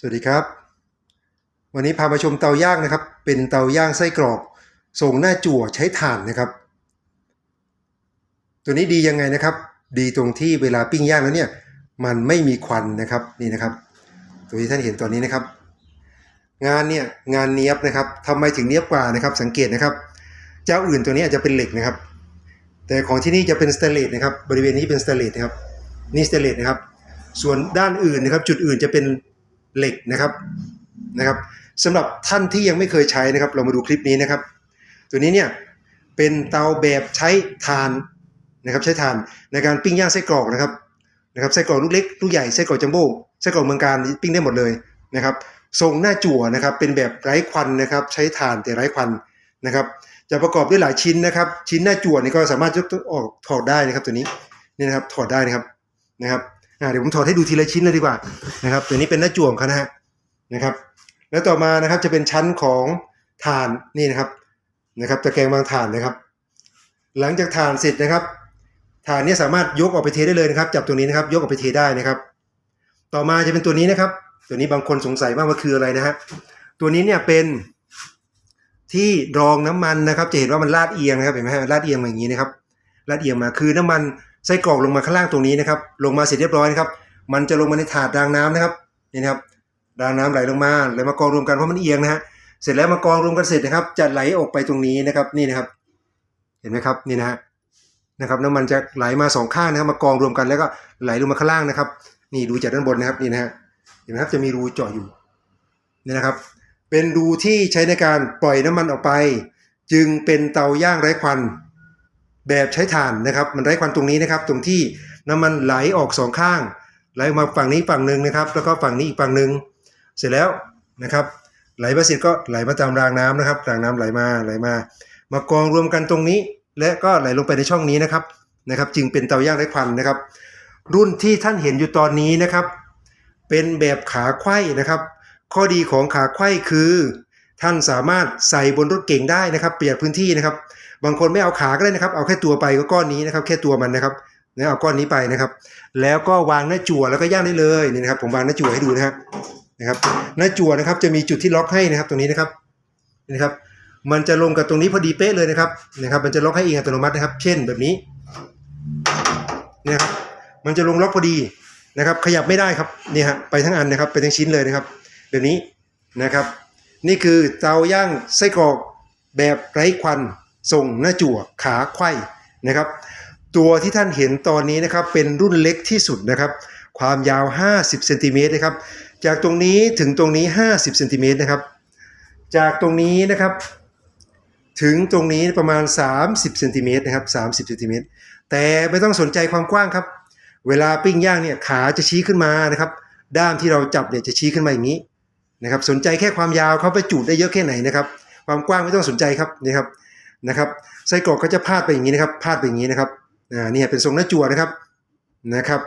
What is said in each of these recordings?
สวัสดีครับ วันนี้พามาชมเตาย่างนะครับ เป็นเตาย่างไส้กรอกส่งหน้าจั่วใช้ถ่านนะครับ ตัวนี้ดียังไงนะครับ ดีตรงที่เวลาปิ้งย่างแล้วเนี่ย มันไม่มีควันนะครับนี่นะครับ ตัวที่ท่านเห็นตอนนี้นะครับ งานเนี่ยงานเนี้ยบนะครับทำไมถึงเนี้ยบกว่านะครับ สังเกตนะครับ เจ้าอื่นตัวนี้อาจจะเป็นเหล็กนะครับ แต่ของที่นี่จะเป็นสเตเลสนะครับบริเวณนี้เป็นสเตเลสนะครับนี่สเตเลสนะครับ ส่วนด้านอื่นนะครับ จุดอื่นจะเป็น เหล็กนะครับนะครับสำหรับท่านที่ยังไม่เคยใช้นะครับ เรามาดูคลิปนี้นะครับ ตัวนี้เนี่ยเป็นเตาแบบใช้ถ่านนะครับใช้ถ่านในการปิ้งย่างไส้กรอกนะครับนะครับไส้กรอกลูกเล็กลูกใหญ่ไส้กรอกจัมโบ้ไส้กรอกเมืองการปิ้งได้หมดเลยนะครับทรงหน้าจั่วนะครับเป็นแบบไร้ควันนะครับใช้ถ่านแต่ไร้ควันนะครับจะประกอบด้วยหลายชิ้นนะครับชิ้นหน้าจั่วนี่ก็สามารถยกออกถอดได้นะครับตัวนี้นี่นะครับถอดได้นะครับนะครับ เดี๋ยวผมถอดให้ดูทีละชิ้นเลยดีกว่านะครับตัวนี้เป็นหน้าจั่วของเขานะฮะนะครับ แล้วต่อมานะครับจะเป็นชั้นของถ่านนี่นะครับนะครับตะแกรงวางถ่านนะครับ หลังจากถ่านเสร็จนะครับถ่านนี้สามารถยกออกไปเทได้เลยนะครับ จับตัวนี้นะครับ ยกออกไปเทได้นะครับ ต่อมาจะเป็นตัวนี้นะครับ ตัวนี้บางคนสงสัยมากว่าคืออะไรนะฮะตัวนี้เนี่ยเป็นที่รองน้ำมันนะครับ จะเห็นว่ามันลาดเอียงนะครับเห็นไหมฮะลาดเอียงมาอย่างนี้นะครับลาดเอียงมาคือน้ำมัน ไส้กรอกลงมาข้างล่างตรงนี้นะครับ ลงมาเสร็จเรียบร้อยนะครับ มันจะลงมาในถาดรางน้ำนะครับนี่นะครับรางน้ำไหลลงมาไหลมากองรวมกันเพราะมันเอียงนะฮะเสร็จแล้วมากองรวมกันเสร็จนะครับ จะไหลออกไปตรงนี้นะครับนี่นะครับ เห็นไหมครับนี่นะฮะนะครับน้ำมันจะไหลมาสองข้างนะครับ มากองรวมกันแล้วก็ไหลลงมาข้างล่างนะครับ นี่ดูจากด้านบนนะครับนี่นะฮะเห็นไหมครับจะมีรูเจาะอยู่นี่นะครับ เป็นรูที่ใช้ในการปล่อยน้ำมันออกไป จึงเป็นเตาย่างไร้ควัน แบบใช้ถ่านนะครับมันไร้ควันตรงนี้นะครับ ตรงที่น้ำมันไหลออกสองข้าง ไหลมาฝั่งนี้ฝั่งหนึ่งนะครับ แล้วก็ฝั่งนี้อีกฝั่งหนึ่งเสร็จแล้วนะครับ ไหลมาเสร็จก็ไหลมาตามรางน้ำนะครับรางน้ำไหลมาไหลมา มากองรวมกันตรงนี้ และก็ไหลลงไปในช่องนี้นะครับนะครับ จึงเป็นเตาย่างไร้ควันนะครับ รุ่นที่ท่านเห็นอยู่ตอนนี้นะครับ เป็นแบบขาไขว้นะครับ ข้อดีของขาไขว้คือ ท่านสามารถใส่บนรถเก่งได้นะครับประหยัดพื้นที่นะครับ บางคนไม่เอาขาก็ได้นะครับ เอาแค่ตัวไปก็ก้อนนี้นะครับ แค่ตัวมันนะครับนะเอาก้อนนี้ไปนะครับ แล้วก็วางหน้าจั่วแล้วก็ย่างได้เลยนี่นะครับ ผมวางหน้าจั่วให้ดูนะครับนะครับหน้าจั่วนะครับจะมีจุดที่ล็อกให้นะครับตรงนี้นะครับนี่นะครับ มันจะลงกับตรงนี้พอดีเป๊ะเลยนะครับนะครับ มันจะล็อกให้เองอัตโนมัตินะครับ เช่นแบบนี้นี่นะครับมันจะลงล็อกพอดีนะครับ ขยับไม่ได้ครับนี่ฮะไปทั้งอันนะครับไปทั้งชิ้นเลยนะครับ แบบนี้นะครับ นี่คือเตาย่างไส้กรอกแบบไร้ควันส่งหน้าจั่วขาไขว้นะครับ ตัวที่ท่านเห็นตอนนี้นะครับเป็นรุ่นเล็กที่สุดนะครับ ความยาว 50เซนติเมตรนะครับ จากตรงนี้ถึงตรงนี้ 50เซนติเมตรนะครับ จากตรงนี้นะครับ ถึงตรงนี้ประมาณ 30เซนติเมตรนะครับ30เซนติเมตรแต่ไม่ต้องสนใจความกว้างครับ เวลาปิ้งย่างเนี่ยขาจะชี้ขึ้นมานะครับ ด้ามที่เราจับเนี่ยจะชี้ขึ้นมาอย่างนี้ นะครับสนใจแค่ความยาวเขาไปจุดได้เยอะแค่ไหนนะครับความกว้างไม่ต้องสนใจครับนี่ครับนะครับไส้กรอกก็จะพาดไปอย่างนี้นะครับพาดไปอย่างนี้นะครับอ่านี่เป็นทรงหน้าจั่วนะครับนะครับ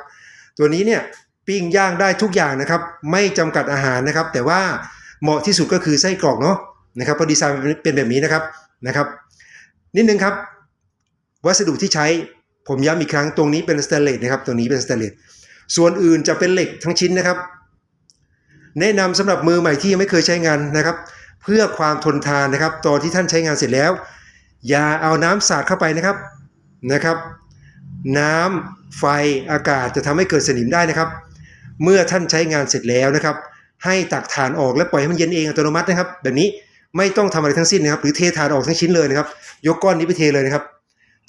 ตัวนี้เนี่ยปิ้งย่างได้ทุกอย่างนะครับ ไม่จำกัดอาหารนะครับ แต่ว่าเหมาะที่สุดก็คือไส้กรอกเนาะนะครับเพราะดีไซน์เป็นแบบนี้นะครับนะครับ นิดนึงครับ วัสดุที่ใช้ผมย้ำอีกครั้งตรงนี้เป็นสแตนเลสนะครับตรงนี้เป็นสแตนเลสส่วนอื่นจะเป็นเหล็กทั้งชิ้นนะครับ แนะนำสำหรับมือใหม่ที่ยังไม่เคยใช้งานนะครับ เพื่อความทนทานนะครับ ตอนที่ท่านใช้งานเสร็จแล้ว อย่าเอาน้ำสาดเข้าไปนะครับนะครับ น้ำไฟอากาศจะทำให้เกิดสนิมได้นะครับ เมื่อท่านใช้งานเสร็จแล้วนะครับ ให้ตักถ่านออกและปล่อยให้มันเย็นเองอัตโนมัตินะครับ แบบนี้ไม่ต้องทำอะไรทั้งสิ้นนะครับ หรือเทถ่านออกทั้งชิ้นเลยนะครับ ยกก้อนนี้ไปเทเลยนะครับ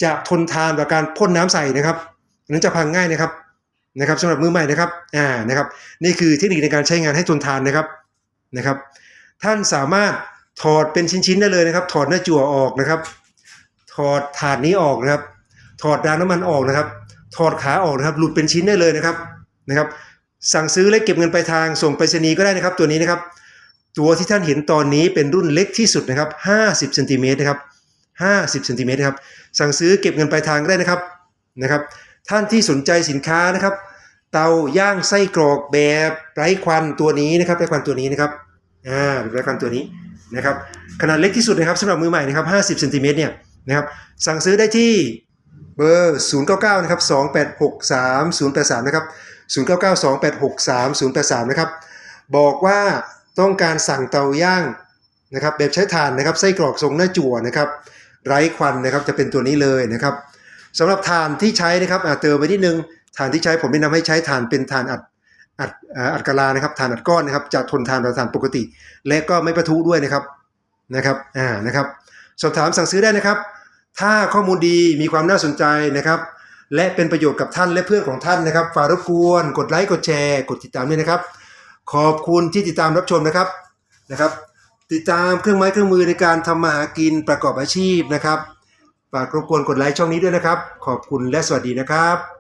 จะทนทานต่อการพ่นน้ำใส่นะครับนั้นจะพังง่ายนะครับ นะครับสำหรับมือใหม่นะครับอ่านะครับนี่คือเทคนิคในการใช้งานให้ทนทานนะครับนะครับ ท่านสามารถถอดเป็นชิ้นๆได้เลยนะครับ ถอดหน้าจั่วออกนะครับ ถอดถาดนี้ออกนะครับ ถอดรางน้ำมันออกนะครับ ถอดขาออกนะครับ หลุดเป็นชิ้นได้เลยนะครับนะครับ สั่งซื้อและเก็บเงินปลายทางส่งไปรษณีย์ก็ได้นะครับ ตัวนี้นะครับ ตัวที่ท่านเห็นตอนนี้เป็นรุ่นเล็กที่สุดนะครับ50เซนติเมตรนะครับ50เซนติเมตรนะครับสั่งซื้อเก็บเงินปลายทางก็ได้นะครับนะครับ ท่านที่สนใจสินค้านะครับ เตาย่างไส้กรอกแบบไร้ควันตัวนี้นะครับไร้ควันตัวนี้นะครับอ่าไร้ควันตัวนี้นะครับขนาดเล็กที่สุดนะครับสำหรับมือใหม่นะครับ 50เซนติเมตรเนี่ยนะครับสั่งซื้อได้ที่เบอร์ 099 นะครับ 286 3083 นะครับ 099 286 3083 นะครับ บอกว่าต้องการสั่งเตาย่างนะครับแบบใช้ถ่านนะครับไส้กรอกทรงหน้าจั่วนะครับไร้ควันนะครับจะเป็นตัวนี้เลยนะครับ สำหรับถ่านที่ใช้นะครับเติมไปนิดนึงถ่านที่ใช้ผมแนะนำให้ใช้ถ่านเป็นถ่านอัดอัดอัดกะลานะครับถ่านอัดก้อนนะครับจะทนทานกว่าถ่านปกติ และก็ไม่ประทุด้วยนะครับนะครับอ่านะครับ สอบถามสั่งซื้อได้นะครับ ถ้าข้อมูลดีมีความน่าสนใจนะครับ และเป็นประโยชน์กับท่านและเพื่อนของท่านนะครับฝากรบกวน กดไลค์กดแชร์กดติดตามด้วยนะครับ ขอบคุณที่ติดตามรับชมนะครับนะครับ ติดตามเครื่องไม้เครื่องมือในการทำมาหากินประกอบอาชีพนะครับ ฝากรบกวนกดไลค์ช่องนี้ด้วยนะครับ ขอบคุณและสวัสดีนะครับ